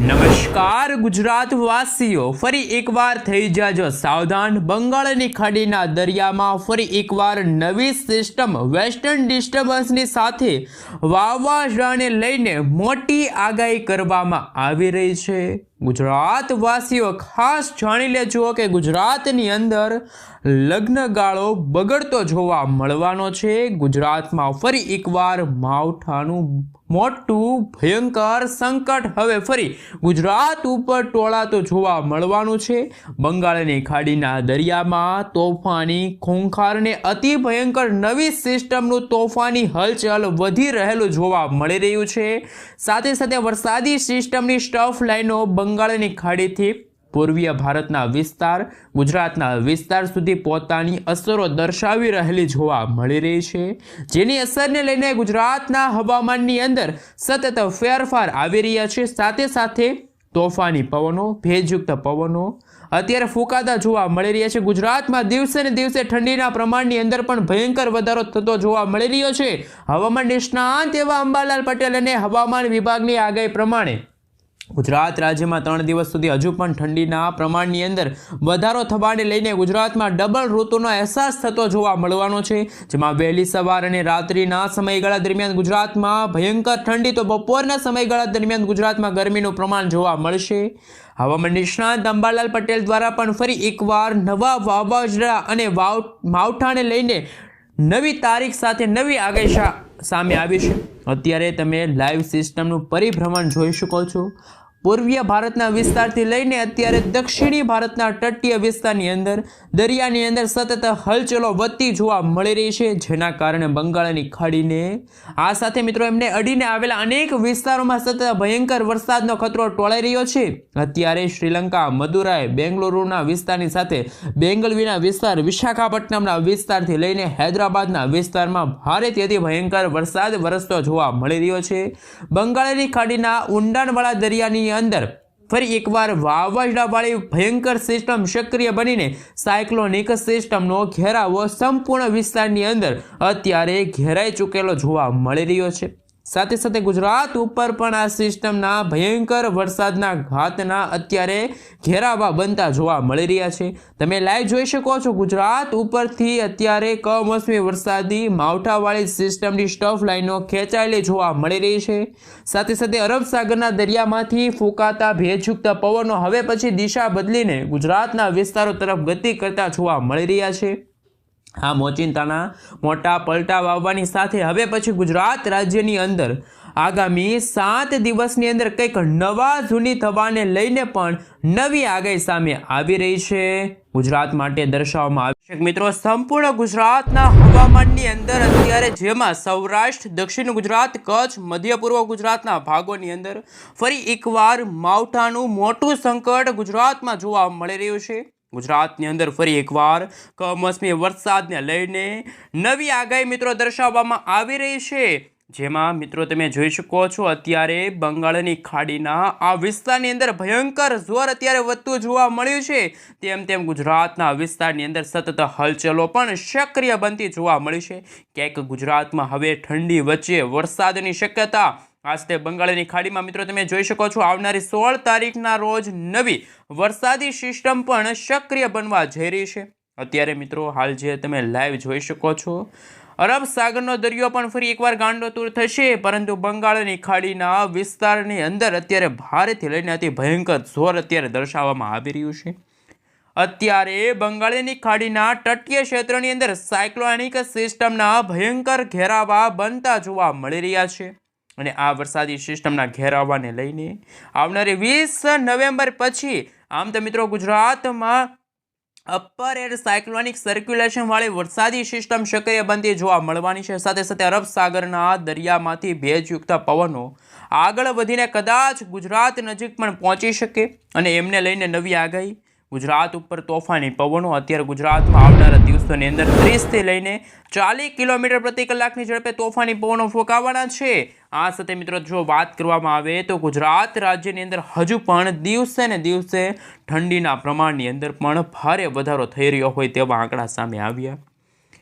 નમસ્કાર, ગુજરાતવાસીઓ. ફરી એકવાર થઈ જાજો સાવધાન. બંગાળની ખાડીના દરિયામાં ફરી એકવાર નવી સિસ્ટમ, વેસ્ટર્ન ડિસ્ટર્બન્સની સાથે વાવાઝોડાને લઈને મોટી આગાહી કરવામાં આવી રહી છે. ગુજરાત વાસીઓ ખાસ જાણી લેજો કે ગુજરાતની અંદર લગ્નગાળો બગડતો જોવા મળવાનો છે. ગુજરાતમાં ફરી એકવાર માવઠાનું મોટું ભયંકર સંકટ હવે ફરી ગુજરાત ઉપર ટોળાતો જોવા મળવાનું છે. બંગાળની ખાડીના દરિયામાં તોફાની, ખૂંખારને અતિ ભયંકર નવી સિસ્ટમનું તોફાની હલચલ વધી રહેલું જોવા મળી રહ્યું છે. સાથે સાથે વરસાદી સિસ્ટમની સ્ટફ લાઈનો બંગાળની ખાડીથી પૂર્વીય ભારતના વિસ્તાર, ગુજરાતના વિસ્તાર સુધી પોતાની અસરો દર્શાવી રહેલી જોવા મળી રહી છે. જેની અસરને લઈને ગુજરાતના હવામાનની અંદર સતત ફેરફાર આવી રહ્યા છે. સાથે સાથે તોફાની પવનો, ભેજયુક્ત પવનો અત્યારે ફૂંકાતા જોવા મળી રહ્યા છે. ગુજરાતમાં દિવસે ને દિવસે ઠંડીના પ્રમાણની અંદર પણ ભયંકર વધારો થતો જોવા મળી રહ્યો છે. હવામાન નિષ્ણાંત એવા અંબાલાલ પટેલ અને હવામાન વિભાગની આગાહી પ્રમાણે ગુજરાત રાજ્યમાં ત્રણ દિવસ સુધી હજુ પણ ઠંડીના પ્રમાણની અંદર વધારો થવાને લઈને ગુજરાતમાં ડબલ ઋતુનો અહેસાસ થતો જોવા મળવાનો છે, જેમાં વહેલી સવાર અને રાત્રિના સમયગાળા દરમિયાન ગુજરાતમાં ભયંકર ઠંડી તો બપોરના સમયગાળા દરમિયાન ગુજરાતમાં ગરમીનું પ્રમાણ જોવા મળશે. હવામાન નિષ્ણાંત અંબાલાલ પટેલ દ્વારા પણ ફરી એકવાર નવા વાવાઝોડા અને વાવ, માવઠાને લઈને નવી તારીખ સાથે નવી આગાહી શા- સામે આવી છે. અત્યારે તમે લાઈવ સિસ્ટમનું પરિભ્રમણ જોઈ શકો છો. પૂર્વીય ભારતના વિસ્તારથી લઈને અત્યારે દક્ષિણી ભારતના તટીય વિસ્તારની અંદર, દરિયાની અંદર સતત હલચલો વધતી જોવા મળી રહી છે, જેના કારણે બંગાળની ખાડીને, આ સાથે મિત્રો એમને અડીને આવેલા અનેક વિસ્તારોમાં સતત ભયંકર વરસાદનો ખતરો ટોળાઈ રહ્યો છે. અત્યારે શ્રીલંકા, મદુરાઈ, બેંગલુરુના વિસ્તારની સાથે બેંગલવીના વિસ્તાર, વિશાખાપટ્ટનમના વિસ્તારથી લઈને હૈદરાબાદના વિસ્તારમાં ભારે તેથી ભયંકર વરસાદ વરસતો જોવા મળી રહ્યો છે. બંગાળની ખાડીના ઊંડાણવાળા દરિયાની અંદર ફરી એકવાર વાવાઝોડાવાળી ભયંકર સિસ્ટમ સક્રિય બનીને સાયક્લોનિક સિસ્ટમનો ઘેરાવો સંપૂર્ણ વિસ્તારની અંદર અત્યારે ઘેરાઈ ચૂકેલો જોવા મળી રહ્યો છે. સાથે સાથે ગુજરાત ઉપર પણ આ સિસ્ટમના ભયંકર વરસાદના ઘાતના અત્યારે ઘેરાવા બનતા જોવા મળી રહ્યા છે. તમે લાઈવ જોઈ શકો છો, ગુજરાત ઉપરથી અત્યારે કમોસમી વરસાદી માવઠાવાળી સિસ્ટમની સ્ટફ લાઈનો ખેંચાયેલી જોવા મળી રહી છે. સાથે સાથે અરબ સાગરના દરિયામાંથી ફૂંકાતા ભેજયુક્ત પવનો હવે પછી દિશા બદલીને ગુજરાતના વિસ્તારો તરફ ગતિ કરતા જોવા મળી રહ્યા છે. આ મોચિંતાના મોટા પલટા વાવવાની સાથે હવે પછી ગુજરાત રાજ્યની અંદર આગામી સાત દિવસની અંદર કંઈક નવા જૂની થવાને લઈને પણ નવી આગાહી સામે આવી રહી છે. ગુજરાત માટે દર્શાવવામાં આવી છે. મિત્રો, સંપૂર્ણ ગુજરાતના હવામાનની અંદર અત્યારે જેમાં સૌરાષ્ટ્ર, દક્ષિણ ગુજરાત, કચ્છ, મધ્ય પૂર્વ ગુજરાતના ભાગોની અંદર ફરી એકવાર માવઠાનું મોટું સંકટ ગુજરાતમાં જોવા મળી રહ્યું છે. ગુજરાતની અંદર ફરી એકવાર કમોસમી વરસાદને લઈને નવી આગાહી મિત્રો દર્શાવવામાં આવી રહી છે. જેમાં મિત્રો તમે જોઈ શકો છો, અત્યારે બંગાળની ખાડીના આ વિસ્તારની અંદર ભયંકર જોર અત્યારે વધતું જોવા મળ્યું છે. તેમ તેમ ગુજરાતના વિસ્તારની અંદર સતત હલચલો પણ સક્રિય બનતી જોવા મળી છે. ક્યાંક ગુજરાતમાં હવે ઠંડી વચ્ચે વરસાદની શક્યતા આજતે બંગાળની ખાડીમાં મિત્રો તમે જોઈ શકો છો, આવનારી સોળ તારીખના રોજ નવી વરસાદી સિસ્ટમ પણ સક્રિય બનવા જઈ રહી છે. અત્યારે મિત્રો હાલ જે તમે લાઈવ જોઈ શકો છો, અરબ સાગરનો દરિયો પણ ફરી એકવાર ગાંડોતુર થશે, પરંતુ બંગાળની ખાડીના વિસ્તારની અંદર અત્યારે ભારેથી લઈને અતિ ભયંકર જોર અત્યારે દર્શાવવામાં આવી રહ્યું છે. અત્યારે બંગાળની ખાડીના તટીય ક્ષેત્રની અંદર સાયક્લોનિક સિસ્ટમના ભયંકર ઘેરાવા બનતા જોવા મળી રહ્યા છે. અને આ વરસાદી સિસ્ટમના ઘેરાવાને લઈને આવનારી વીસ નવેમ્બર પછી, આમ તો મિત્રો ગુજરાતમાં અપર એર સાયક્લોનિક સર્ક્યુલેશન વાળી વરસાદી સિસ્ટમ સક્રિય બનતી જોવા મળવાની છે. સાથે સાથે અરબ સાગરના દરિયામાંથી ભેજયુક્ત પવનો આગળ વધીને કદાચ ગુજરાત નજીક પણ પહોંચી શકે અને એમને લઈને નવી આગાહી. ગુજરાત ઉપર તોફાની પવનો, અત્યારે ગુજરાતમાં આવનારા દિવસોની અંદર ત્રીસથી લઈને ચાલીસ કિલોમીટર પ્રતિ કલાકની ઝડપે તોફાની પવનો ફૂંકાવાના છે. આ સાથે મિત્રો જો વાત કરવામાં આવે તો ગુજરાત રાજ્યની અંદર હજુ પણ દિવસે ને દિવસે ઠંડીના પ્રમાણની અંદર પણ ભારે વધારો થઈ રહ્યો હોય તેવા આંકડા સામે આવ્યા.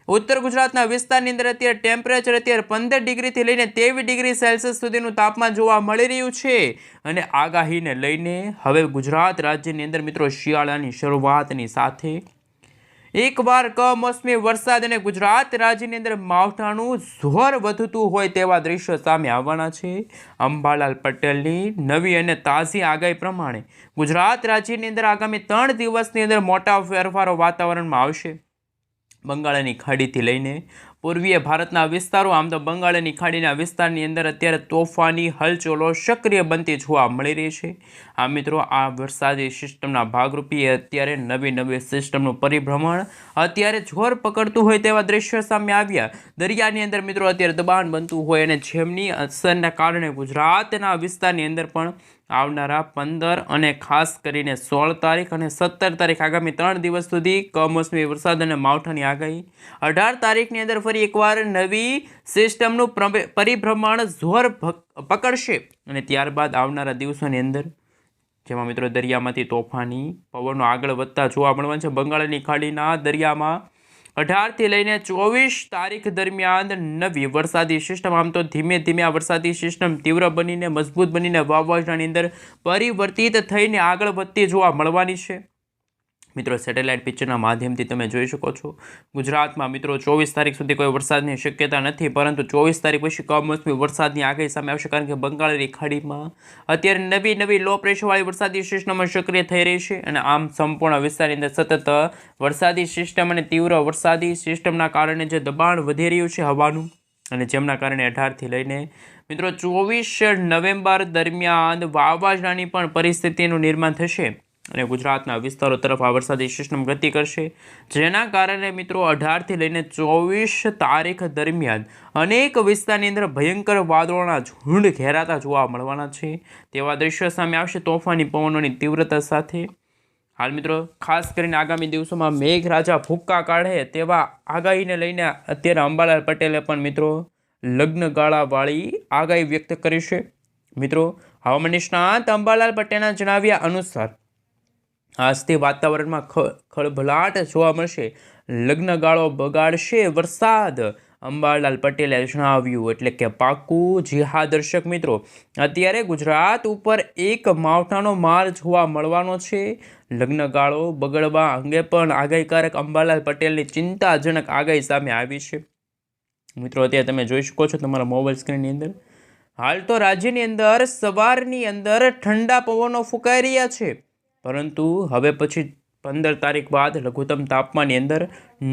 ઉત્તર ગુજરાતના વિસ્તારની અંદર અત્યારે ટેમ્પરેચર અત્યારે પંદર ડિગ્રીથી લઈને તેવીસ ડિગ્રી સેલ્સિયસ સુધીનું તાપમાન જોવા મળી રહ્યું છે. અને આગાહીને લઈને હવે ગુજરાત રાજ્યની અંદર મિત્રો શિયાળાની શરૂઆતની સાથે એકવાર કમોસમી વરસાદ અને ગુજરાત રાજ્યની અંદર માવઠાનું જોર વધતું હોય તેવા દ્રશ્યો સામે આવવાના છે. અંબાલાલ પટેલની નવી અને તાજી આગાહી પ્રમાણે ગુજરાત રાજ્યની અંદર આગામી ત્રણ દિવસની અંદર મોટા ફેરફારો વાતાવરણમાં આવશે. બંગાળની ખાડીથી લઈને પૂર્વીય ભારતના વિસ્તારો, આમ તો બંગાળની ખાડીના વિસ્તારની અંદર અત્યારે તોફાની હલચલો સક્રિય બનતી જોવા મળી રહી છે. આ મિત્રો, આ વરસાદી સિસ્ટમના ભાગરૂપે અત્યારે નવી નવી સિસ્ટમનું પરિભ્રમણ અત્યારે જોર પકડતું હોય તેવા દ્રશ્યો સામે આવ્યા. દરિયાની અંદર મિત્રો, અત્યારે દબાણ બનતું હોય અને જેમની અસરના કારણે ગુજરાતના વિસ્તારની અંદર પણ આવનારા પંદર અને ખાસ કરીને સોળ તારીખ અને સત્તર તારીખ આગામી ત્રણ દિવસ સુધી કમોસમી વરસાદ અને માવઠાની આગાહી. અઢાર તારીખની અંદર ફરી એકવાર નવી સિસ્ટમનું પ્રભ- પરિભ્રમણ જોર પકડશે. અને ત્યારબાદ આવનારા દિવસોની અંદર, જેમાં મિત્રો દરિયામાંથી તોફાની, પવનો આગળ વધતા જોવા મળવાનું છે. બંગાળની ખાડીના દરિયામાં અઢારથી લઈને ચોવીસ તારીખ દરમિયાન નવી વરસાદી સિસ્ટમ. આમ તો ધીમે ધીમે આ વરસાદી સિસ્ટમ તીવ્ર બનીને, મજબૂત બનીને વાવાઝોડાની અંદર પરિવર્તિત થઈને આગળ વધતી જોવા મળવાની છે. મિત્રો સેટેલાઇટ પિક્ચરના માધ્યમથી તમે જોઈ શકો છો. ગુજરાતમાં મિત્રો, ચોવીસ તારીખ સુધી કોઈ વરસાદની શક્યતા નથી, પરંતુ ચોવીસ તારીખ પછી કમોસમી વરસાદની આગાહી સામે આવશે, કારણ કે બંગાળની ખાડીમાં અત્યારે નવી નવી લો પ્રેશરવાળી વરસાદી સિસ્ટમમાં સક્રિય થઈ રહી છે અને આમ સંપૂર્ણ વિસ્તારની અંદર સતત વરસાદી સિસ્ટમ અને તીવ્ર વરસાદી સિસ્ટમના કારણે જે દબાણ વધી રહ્યું છે હવાનું અને જેમના કારણે અઢારથી લઈને મિત્રો, ચોવીસ નવેમ્બર દરમિયાન વાવાઝોડાની પણ પરિસ્થિતિનું નિર્માણ થશે. અને ગુજરાતના વિસ્તારો તરફ આ વરસાદી સિસ્ટમ ગતિ કરશે. જેના કારણે મિત્રો અઢારથી લઈને ચોવીસ તારીખ દરમિયાન અનેક વિસ્તારની અંદર ભયંકર વાદળોના ઝુંડ ઘેરાતા જોવા મળવાના છે. તેવા દ્રશ્યો સામે આવશે તોફાની પવનોની તીવ્રતા સાથે. હાલ મિત્રો, ખાસ કરીને આગામી દિવસોમાં મેઘરાજા ભૂક્કા કાઢે તેવા આગાહીને લઈને અત્યારે અંબાલાલ પટેલે પણ મિત્રો લગ્નગાળાવાળી આગાહી વ્યક્ત કરી છે. મિત્રો, હવામાન નિષ્ણાત અંબાલાલ પટેલના જણાવ્યા અનુસાર આજથી વાતાવરણમાં ખ, ખળભળાટ જોવા મળશે. લગ્નગાળો બગાડશે વરસાદ. અંબાલાલ પટેલે જણાવ્યું એટલે કે પાકું જી દર્શક મિત્રો, અત્યારે ગુજરાત ઉપર એક માવઠાનો માર જોવા મળવાનો છે. લગ્નગાળો બગડવા અંગે પણ આગાહીકારક અંબાલાલ પટેલની ચિંતાજનક આગાહી સામે આવી છે. મિત્રો, અત્યારે તમે જોઈ શકો છો તમારા મોબાઈલ સ્ક્રીનની અંદર. હાલ તો રાજ્યની અંદર, સવારની અંદર ઠંડા પવનો ફૂંકાઈ રહ્યા છે. પરંતુ હવે પછી પંદર તારીખ બાદ લઘુત્તમ તાપમાનની અંદર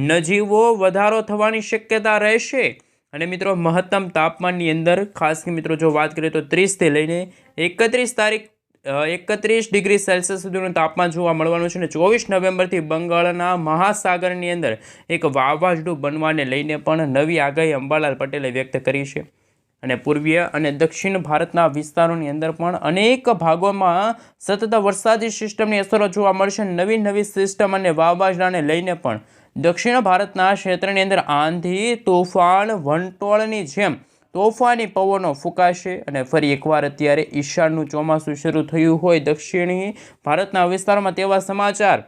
નજીવો વધારો થવાની શક્યતા રહેશે. અને મિત્રો, મહત્તમ તાપમાનની અંદર, ખાસ કે મિત્રો, જો વાત કરીએ તો ત્રીસથી લઈને એકત્રીસ તારીખ એકત્રીસ ડિગ્રી સેલ્સિયસ સુધીનું તાપમાન જોવા મળવાનું છે. અને ચોવીસ નવેમ્બરથી બંગાળના મહાસાગરની અંદર એક વાવાઝોડું બનવાને લઈને પણ નવી આગાહી અંબાલાલ પટેલે વ્યક્ત કરી છે. અને પૂર્વીય અને દક્ષિણ ભારતના વિસ્તારોની અંદર પણ અનેક ભાગોમાં સતત વરસાદી સિસ્ટમની અસરો જોવા મળશે. નવી નવી સિસ્ટમ અને વાવાઝોડાને લઈને પણ દક્ષિણ ભારતના ક્ષેત્રની અંદર આંધી, તોફાન, વંટોળની જેમ તોફાની પવનો ફૂંકાશે અને ફરી એકવાર અત્યારે ઈશાનનું ચોમાસું શરૂ થયું હોય દક્ષિણી ભારતના વિસ્તારોમાં તેવા સમાચાર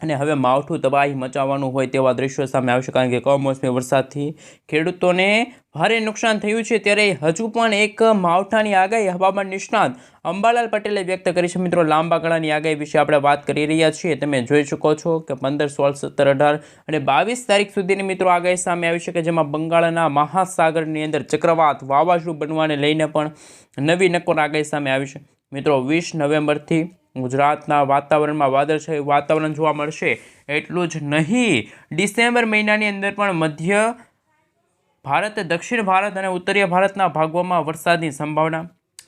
અને હવે માવઠું તબાહી મચાવવાનું હોય તેવા દ્રશ્યો સામે આવશે કારણ કે કમોસમી વરસાદથી ખેડૂતોને ભારે નુકસાન થયું છે ત્યારે હજુ પણ એક માવઠાની આગાહી હવામાન નિષ્ણાત અંબાલાલ પટેલે વ્યક્ત કરી છે. મિત્રો, લાંબા ગાળાની આગાહી વિશે આપણે વાત કરી રહ્યા છીએ. તમે જોઈ શકો છો કે પંદર, સોળ, સત્તર, અઢાર અને બાવીસ તારીખ સુધીની મિત્રો આગાહી સામે આવી છે કે જેમાં બંગાળના મહાસાગરની અંદર ચક્રવાત વાવાઝોડું બનવાને લઈને પણ નવી નક્કોર આગાહી સામે આવી છે. મિત્રો, વીસ નવેમ્બરથી ગુજરાતના વાતાવરણમાં વાદળછાયું વાતાવરણ જોવા મળશે. એટલું જ નહીં, ડિસેમ્બર મહિનાની અંદર પણ મધ્ય ભારત, દક્ષિણ ભારત અને ઉત્તરીય ભારતના ભાગોમાં વરસાદની સંભાવના.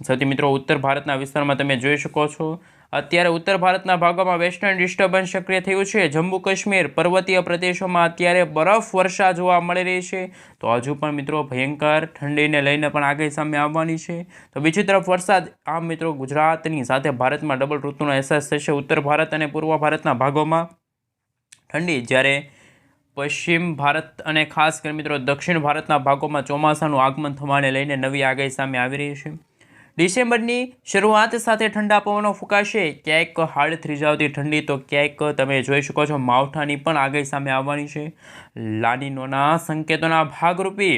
સૌથી મિત્રો, ઉત્તર ભારતના વિસ્તારમાં તમે જોઈ શકો છો અત્યારે ઉત્તર ભારતના ભાગોમાં વેસ્ટર્ન ડિસ્ટર્બન્સ સક્રિય થયું છે. જમ્મુ કાશ્મીર પર્વતીય પ્રદેશોમાં અત્યારે બરફ વર્ષા જોવા મળી રહી છે. તો હજુ પણ મિત્રો ભયંકર ઠંડીને લઈને પણ આગાહી સામે આવવાની છે. તો બીજી તરફ વરસાદ, આમ મિત્રો ગુજરાતની સાથે ભારતમાં ડબલ ઋતુનો અહેસાસ થશે ઉત્તર ભારત અને પૂર્વ ભારતના ભાગોમાં. ઠંડી જ્યારે પશ્ચિમ ભારત અને ખાસ કરી મિત્રો દક્ષિણ ભારતના ભાગોમાં ચોમાસાનું આગમન થવાને લઈને નવી આગાહી સામે આવી રહી છે. ડિસેમ્બરની શરૂઆત સાથે ઠંડા પવનો ફૂંકાશે. ક્યાંક હાડ થ્રીજાવતી ઠંડી, તો ક્યાંક તમે જોઈ શકો છો માવઠાની પણ આગાહી સામે આવવાની છે. લાનીનોના સંકેતોના ભાગરૂપે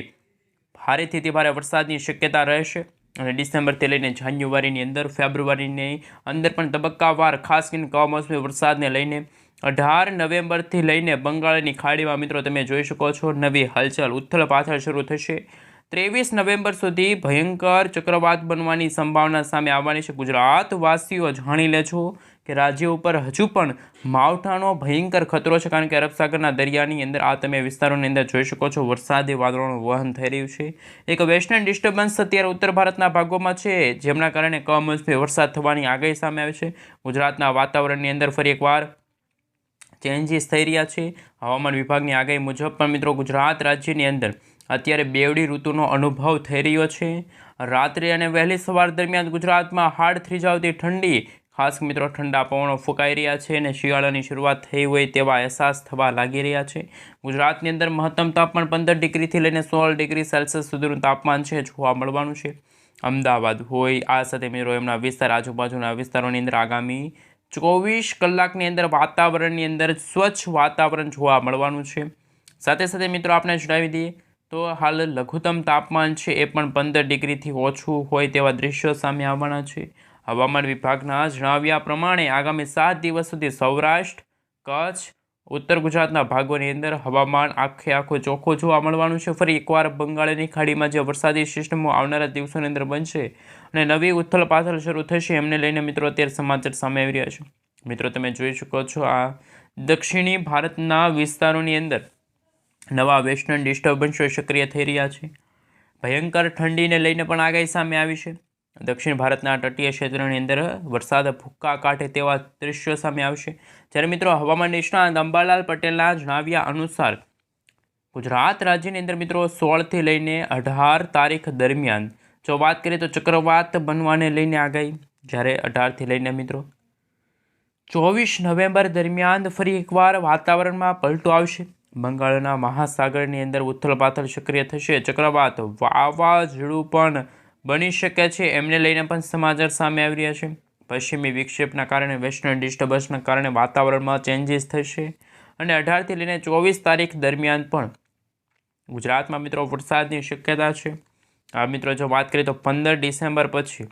ભારેથી ભારે વરસાદની શક્યતા રહેશે અને ડિસેમ્બરથી લઈને જાન્યુઆરીની અંદર, ફેબ્રુઆરીની અંદર પણ તબક્કાવાર, ખાસ કરીને કમોસમી વરસાદને લઈને અઢાર નવેમ્બરથી લઈને બંગાળની ખાડીમાં મિત્રો તમે જોઈ શકો છો નવી હલચલ ઉથલ પાથલ શરૂ થશે. ત્રેવીસ નવેમ્બર સુધી ભયંકર ચક્રવાત બનવાની સંભાવના સામે આવવાની છે ગુજરાતવાસીઓ. જાણી લેજો કે રાજ્ય ઉપર હજુ પણ માવઠાનો ભયંકર ખતરો છે, કારણ કે અરબ સાગરના દરિયાની અંદર આ તમે વિસ્તારોની અંદર જોઈ શકો છો, વરસાદી વાદળોનું વહન થઈ રહ્યું છે. એક વેસ્ટર્ન ડિસ્ટર્બન્સ અત્યારે ઉત્તર ભારતના ભાગોમાં છે, જેમના કારણે કમોસમી વરસાદ થવાની આગાહી સામે આવે છે. ગુજરાતના વાતાવરણની અંદર ફરી એકવાર ચેન્જીસ થઈ રહ્યા છે. હવામાન વિભાગની આગાહી મુજબ પણ મિત્રો ગુજરાત રાજ્યની અંદર અત્યારે બેવડી ઋતુનો અનુભવ થઈ રહ્યો છે. રાત્રે અને વહેલી સવાર દરમિયાન ગુજરાતમાં હાડ થ્રીજાવતી ઠંડી. ખાસ મિત્રો, ઠંડા પવનો ફૂંકાઈ રહ્યા છે અને શિયાળાની શરૂઆત થઈ હોય તેવા અહેસાસ થવા લાગી રહ્યા છે. ગુજરાતની અંદર મહત્તમ તાપમાન પંદર ડિગ્રીથી લઈને સોળ ડિગ્રી સેલ્સિયસ સુધીનું તાપમાન છે, જોવા મળવાનું છે. અમદાવાદ હોય, આ સાથે મિત્રો, એમના વિસ્તાર, આજુબાજુના વિસ્તારોની અંદર આગામી ચોવીસ કલાકની અંદર વાતાવરણની અંદર સ્વચ્છ વાતાવરણ જોવા મળવાનું છે. સાથે સાથે મિત્રો આપણે જણાવી દઈએ તો હાલ લઘુત્તમ તાપમાન છે એ પણ પંદર ડિગ્રીથી ઓછું હોય તેવા દ્રશ્યો સામે આવવાના છે. હવામાન વિભાગના જણાવ્યા પ્રમાણે આગામી સાત દિવસ સુધી સૌરાષ્ટ્ર, કચ્છ, ઉત્તર ગુજરાતના ભાગોની અંદર હવામાન આખે આખું ચોખ્ખું જોવા મળવાનું છે. ફરી એકવાર બંગાળની ખાડીમાં જે વરસાદી સિસ્ટમો આવનારા દિવસોની અંદર બનશે અને નવી ઉથલ પાથલ શરૂ થશે એમને લઈને મિત્રો અત્યારે સમાચાર સામે આવી રહ્યા છે. મિત્રો, તમે જોઈ શકો છો આ દક્ષિણી ભારતના વિસ્તારોની અંદર નવા વેસ્ટર્ન ડિસ્ટર્બન્સો સક્રિય થઈ રહ્યા છે. ભયંકર ઠંડીને લઈને પણ આગાહી સામે આવી છે. દક્ષિણ ભારતના તટીય ક્ષેત્રની અંદર વરસાદ ભૂક્કા કાઢે તેવા દૃશ્યો સામે આવશે. જ્યારે મિત્રો હવામાન નિષ્ણાત અંબાલાલ પટેલના જણાવ્યા અનુસાર, ગુજરાત રાજ્યની અંદર મિત્રો સોળથી લઈને અઢાર તારીખ દરમિયાન, જો વાત કરીએ તો ચક્રવાત બનવાને લઈને આગાહી, જ્યારે અઢારથી લઈને મિત્રો ચોવીસ નવેમ્બર દરમિયાન ફરી એકવાર વાતાવરણમાં પલટો આવશે. બંગાળના મહાસાગરની અંદર ઉથલપાથલ સક્રિય થશે. ચક્રવાત વાવાઝોડું પણ બની શકે છે. એમને લઈને પણ સમાચાર સામે આવી રહ્યા છે. પશ્ચિમી વિક્ષેપના કારણે વેસ્ટર્ન ડિસ્ટર્બન્સના કારણે વાતાવરણમાં ચેન્જીસ થશે અને અઢારથી લઈને ચોવીસ તારીખ દરમિયાન પણ ગુજરાતમાં મિત્રો વરસાદની શક્યતા છે. આ મિત્રો જો વાત કરીએ તો પંદર ડિસેમ્બર પછી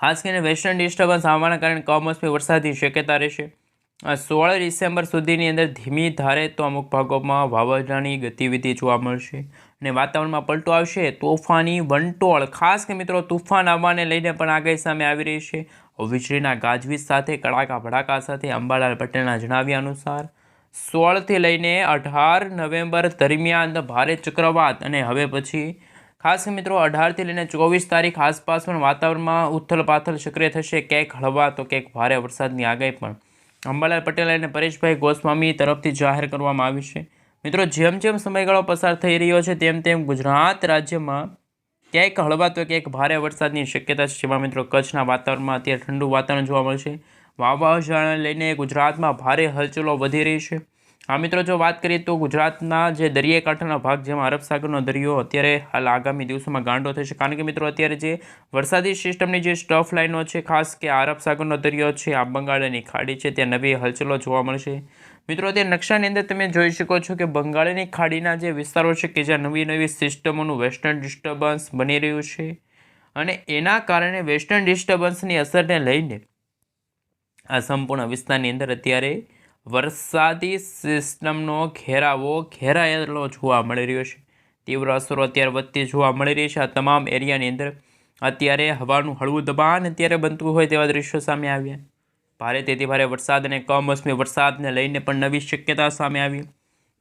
ખાસ કરીને વેસ્ટર્ન ડિસ્ટર્બન્સ આવવાના કારણે કમોસમી વરસાદની શક્યતા રહેશે. સોળ ડિસેમ્બર સુધીની અંદર ધીમી ધારે તો અમુક ભાગોમાં વાવાઝોડાની ગતિવિધિ જોવા મળશે અને વાતાવરણમાં પલટો આવશે, તોફાની, વંટોળ, ખાસ કે મિત્રો તોફાન આવવાને લઈને પણ આગાહી સામે આવી રહી છે. વીજળીના ગાજવીજ સાથે, કડાકા ભડાકા સાથે અંબાલાલ પટેલના જણાવ્યા અનુસાર, સોળથી લઈને અઢાર નવેમ્બર દરમિયાન ભારે ચક્રવાત અને હવે પછી, ખાસ મિત્રો અઢારથી લઈને ચોવીસ તારીખ આસપાસ પણ વાતાવરણમાં ઉથલ પાથલ સક્રિય થશે. ક્યાંક હળવા તો ક્યાંક ભારે વરસાદની આગાહી પણ અંબાલાલ પટેલ અને પરેશભાઈ ગોસ્વામી તરફથી જાહેર કરવામાં આવી છે. મિત્રો, જેમ જેમ સમયગાળો પસાર થઈ રહ્યો છે, તેમ તેમ ગુજરાત રાજ્યમાં ક્યાંક હળવા તો ક્યાંક ભારે વરસાદની શક્યતા છે. જેમાં મિત્રો, કચ્છના વાતાવરણમાં અત્યારે ઠંડુ વાતાવરણ જોવા મળશે વાવાઝોડાને લઈને ગુજરાતમાં ભારે હલચલો વધી રહી છે. હા મિત્રો, જો વાત કરીએ તો ગુજરાતના જે દરિયાકાંઠાના ભાગ જેમાં અરબ સાગરનો દરિયો અત્યારે હાલ આગામી દિવસોમાં ગાંડો થશે કારણ કે મિત્રો, અત્યારે જે વરસાદી સિસ્ટમની જે સ્ટફ લાઈનો છે, ખાસ કે અરબ સાગરનો દરિયો છે, આ બંગાળની ખાડી છે, ત્યાં નવી હલચલો જોવા મળશે. મિત્રો, અત્યારે નકશાની અંદર તમે જોઈ શકો છો કે બંગાળની ખાડીના જે વિસ્તારો છે કે જ્યાં નવી નવી સિસ્ટમોનું વેસ્ટર્ન ડિસ્ટર્બન્સ બની રહ્યું છે અને એના કારણે વેસ્ટર્ન ડિસ્ટર્બન્સની અસરને લઈને આ સંપૂર્ણ વિસ્તારની અંદર અત્યારે વરસાદી સિસ્ટમનો ઘેરાવો ઘેરાયેલો જોવા મળી રહ્યો છે. તીવ્ર અસરો અત્યારે વધતી જોવા મળી રહી છે. આ તમામ એરિયાની અંદર અત્યારે હવાનું હળવું દબાણ અત્યારે બનતું હોય તેવા દ્રશ્યો સામે આવ્યા. ભારે તેથી ભારે વરસાદ અને કમોસમી વરસાદને લઈને પણ નવી શક્યતા સામે આવી.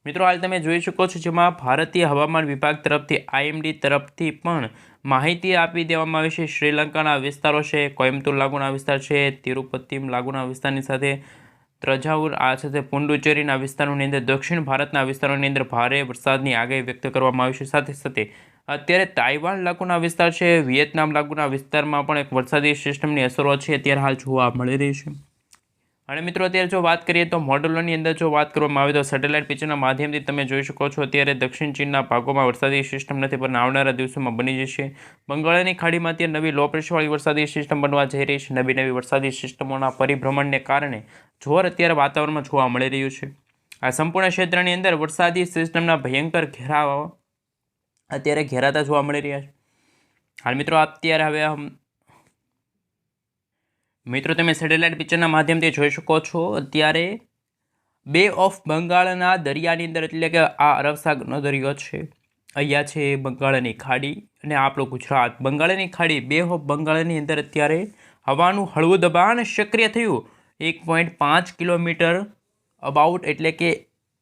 મિત્રો, હાલ તમે જોઈ શકો છો જેમાં ભારતીય હવામાન વિભાગ તરફથી આઈએમડી તરફથી પણ માહિતી આપી દેવામાં આવી છે. શ્રીલંકાના વિસ્તારો છે, કોઇમ્બતુર લાગુના વિસ્તાર છે તિરુપતિમ લાગુના વિસ્તારની સાથે ત્રજાઉર આ સાથે પુંડુચેરીના વિસ્તારોની અંદર, દક્ષિણ ભારતના વિસ્તારોની અંદર ભારે વરસાદની આગાહી વ્યક્ત કરવામાં આવી છે. સાથે સાથે અત્યારે તાઇવાન લાગુના વિસ્તાર છે, વિયેતનામ લાગુના વિસ્તારમાં પણ એક વરસાદી સિસ્ટમની અસરો છે. અત્યારે હાલ જોવા મળી રહી છે. અને મિત્રો, અત્યારે જો વાત કરીએ તો મોડલોની અંદર જો વાત કરવામાં આવે તો સેટેલાઇટ પિક્ચરના માધ્યમથી તમે જોઈ શકો છો, અત્યારે દક્ષિણ ચીનના ભાગોમાં વરસાદી સિસ્ટમ નથી, પણ આવનારા દિવસોમાં બની જશે. બંગાળની ખાડીમાં અત્યારે નવી લો પ્રેશરવાળી વરસાદી સિસ્ટમ બનવા જઈ રહી છે. નવી નવી વરસાદી સિસ્ટમોના પરિભ્રમણને કારણે જોર અત્યારે વાતાવરણમાં જોવા મળી રહ્યું છે. આ સંપૂર્ણ ક્ષેત્રની અંદર વરસાદી સિસ્ટમના ભયંકર ઘેરાવા અત્યારે ઘેરાતા જોવા મળી રહ્યા છે. હાલ મિત્રો, અત્યારે હવે મિત્રો, તમે સેટેલાઇટ પિક્ચરના માધ્યમથી જોઈ શકો છો. અત્યારે બે ઓફ બંગાળના દરિયાની અંદર, એટલે કે આ અરબ સાગરનો દરિયો છે. અહીંયા છે બંગાળની ખાડી અને આપણું ગુજરાત. બંગાળની ખાડી બે ઓફ બંગાળની અંદર અત્યારે હવાનું હળવું દબાણ સક્રિય થયું. એક પોઈન્ટ પાંચ કિલોમીટર અબાઉટ એટલે કે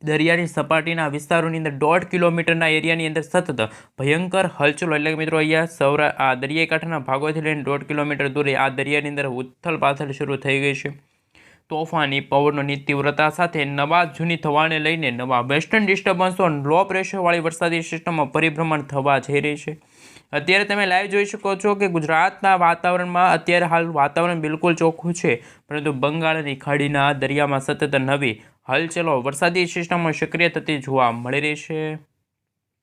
દરિયાની સપાટીના વિસ્તારોની અંદર દોઢ કિલોમીટરના એરિયાની અંદર સતત ભયંકર હલચલ એટલે કે મિત્રો, અહીંયા સૌરા, આ દરિયાઈ કાંઠાના ભાગોથી લઈને દોઢ કિલોમીટર દૂર આ દરિયાની અંદર ઉથલ પાથલ શરૂ થઈ ગઈ છે. તોફાની, પવનોની તીવ્રતા સાથે નવા જૂની થવાને લઈને નવા વેસ્ટર્ન ડિસ્ટર્બન્સો લો પ્રેશરવાળી વરસાદી સિસ્ટમમાં પરિભ્રમણ થવા જઈ રહી છે. અત્યારે તમે લાઈવ જોઈ શકો છો કે ગુજરાતના વાતાવરણમાં અત્યારે હાલ વાતાવરણ બિલકુલ ચોખ્ખું છે. પરંતુ બંગાળની ખાડીના દરિયામાં સતત નવી હલચલો વરસાદી સિસ્ટમમાં સક્રિય થતી જોવા મળી રહી છે.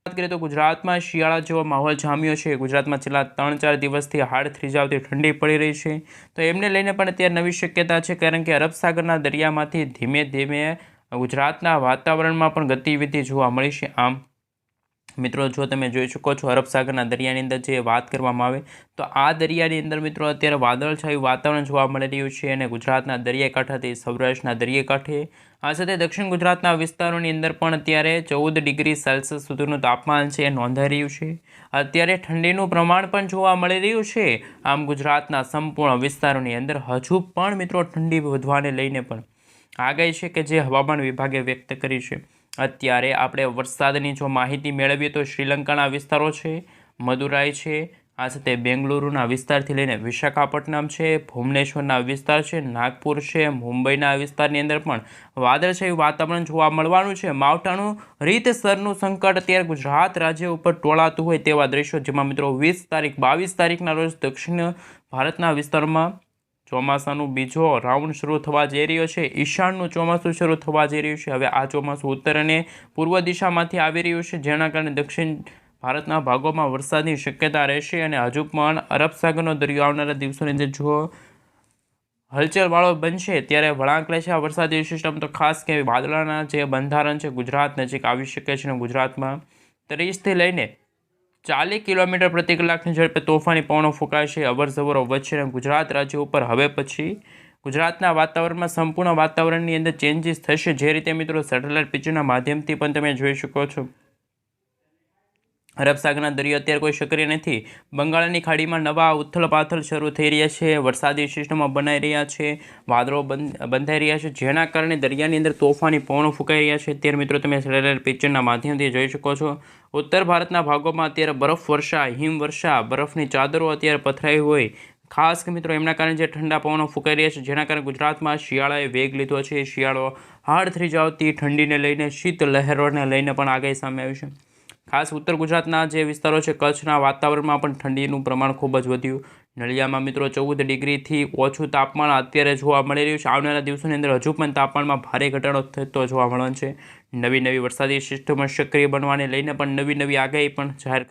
વાત કરીએ તો ગુજરાતમાં શિયાળા જેવો માહોલ જામ્યો છે. ગુજરાતમાં છેલ્લા ત્રણ ચાર દિવસથી હાડ થ્રીજાવતી ઠંડી પડી રહી છે. તો એમને લઈને પણ અત્યારે નવી શક્યતા છે, કારણ કે અરબ સાગરના દરિયામાંથી ધીમે ધીમે ગુજરાતના વાતાવરણમાં પણ ગતિવિધિ જોવા મળી છે. આમ મિત્રો, જો તમે જોઈ શકો છો, અરબ સાગરના દરિયાની અંદર જે વાત કરવામાં આવે, તો આ દરિયાની અંદર મિત્રો, અત્યારે વાદળછાયું વાતાવરણ જોવા મળી રહ્યું છે અને ગુજરાતના દરિયાકાંઠાથી સૌરાષ્ટ્રના દરિયાકાંઠે. આ સાથે દક્ષિણ ગુજરાતના વિસ્તારોની અંદર પણ અત્યારે ચૌદ ડિગ્રી સેલ્સિયસ સુધીનું તાપમાન છે એ નોંધાઈ રહ્યું છે. અત્યારે ઠંડીનું પ્રમાણ પણ જોવા મળી રહ્યું છે. આમ ગુજરાતના સંપૂર્ણ વિસ્તારોની અંદર હજુ પણ મિત્રો, ઠંડી વધવાને લઈને પણ આગાહી છે કે જે હવામાન વિભાગે વ્યક્ત કરી છે. અત્યારે આપણે વરસાદની જો માહિતી મેળવીએ તો શ્રીલંકાના વિસ્તારો છે, મદુરાઈ છે, આ સાથે બેંગલુરુના વિસ્તારથી લઈને વિશાખાપટ્ટનમ છે, ભુવનેશ્વરના વિસ્તાર છે, નાગપુર છે, મુંબઈના વિસ્તારની અંદર પણ વાદળછાયું વાતાવરણ જોવા મળવાનું છે. માવઠાનું રીતસરનું સંકટ અત્યારે ગુજરાત રાજ્ય ઉપર ટોળાતું હોય તેવા દ્રશ્યો, જેમાં મિત્રો વીસ તારીખ, બાવીસ તારીખના રોજ દક્ષિણ ભારતના વિસ્તારમાં ચોમાસાનું બીજો રાઉન્ડ શરૂ થવા જઈ રહ્યો છે. ઈશાનનું ચોમાસું શરૂ થવા જઈ રહ્યું છે. હવે આ ચોમાસું ઉત્તર અને પૂર્વ દિશામાંથી આવી રહ્યું છે, જેના કારણે દક્ષિણ ભારતના ભાગોમાં વરસાદની શક્યતા રહેશે અને હજુ પણ અરબ સાગરનો દરિયો આવનારા દિવસોની અંદર જો હલચલવાળો બનશે, ત્યારે વળાંક લેશે આ વરસાદી સિસ્ટમ તો ખાસ કે વાદળાના જે બંધારણ છે, ગુજરાત નજીક આવી શકે છે અને ગુજરાતમાં ત્રીસથી લઈને ચાલીસ કિલોમીટર પ્રતિ કલાકની ઝડપે તોફાની પવનો ફૂંકાશે, અવરજવરો વચ્ચે અને ગુજરાત રાજ્ય ઉપર. હવે પછી ગુજરાતના વાતાવરણમાં સંપૂર્ણ વાતાવરણની અંદર ચેન્જીસ થશે, જે રીતે મિત્રો સેટેલાઇટ પિક્ચરના માધ્યમથી પણ તમે જોઈ શકો છો. અરબ સાગરના દરિયો અત્યારે કોઈ સક્રિય નથી. બંગાળની ખાડીમાં નવા ઉથલ પાથલ શરૂ થઈ રહ્યા છે. વરસાદી સિસ્ટમો બનાવી રહ્યા છે. વાદળો બંધાઈ રહ્યા છે. જેના કારણે દરિયાની અંદર તોફાની પવનો ફૂંકાઈ રહ્યા છે. અત્યારે મિત્રો તમે સેટેલાઇટ પિક્ચરના માધ્યમથી જોઈ શકો છો. ઉત્તર ભારતના ભાગોમાં અત્યારે બરફ વર્ષા હિમવર્ષા બરફની ચાદરો અત્યારે પથરાઈ હોય. ખાસ કે મિત્રો એમના કારણે જે ઠંડા પવનો ફૂંકાઈ રહ્યા છે, જેના કારણે ગુજરાતમાં શિયાળાએ વેગ લીધો છે. શિયાળો હાડ થઈ જાવતી ઠંડીને લઈને શીત લહેરોને લઈને પણ આગાહી સામે આવી છે. ખાસ ઉત્તર ગુજરાતના જે વિસ્તારો છે, કચ્છના વાતાવરણમાં પણ ઠંડીનું પ્રમાણ ખૂબ જ વધ્યું. નળિયામાં મિત્રો ચૌદ ડિગ્રીથી ઓછું તાપમાન અત્યારે જોવા મળી રહ્યું છે. આવનારા દિવસોની અંદર હજુ પણ તાપમાનમાં ભારે ઘટાડો થતો જોવા મળવાનો છે. નવી નવી વરસાદી સિસ્ટમો સક્રિય બનવાને લઈને પણ નવી નવી આગાહી પણ જાહેર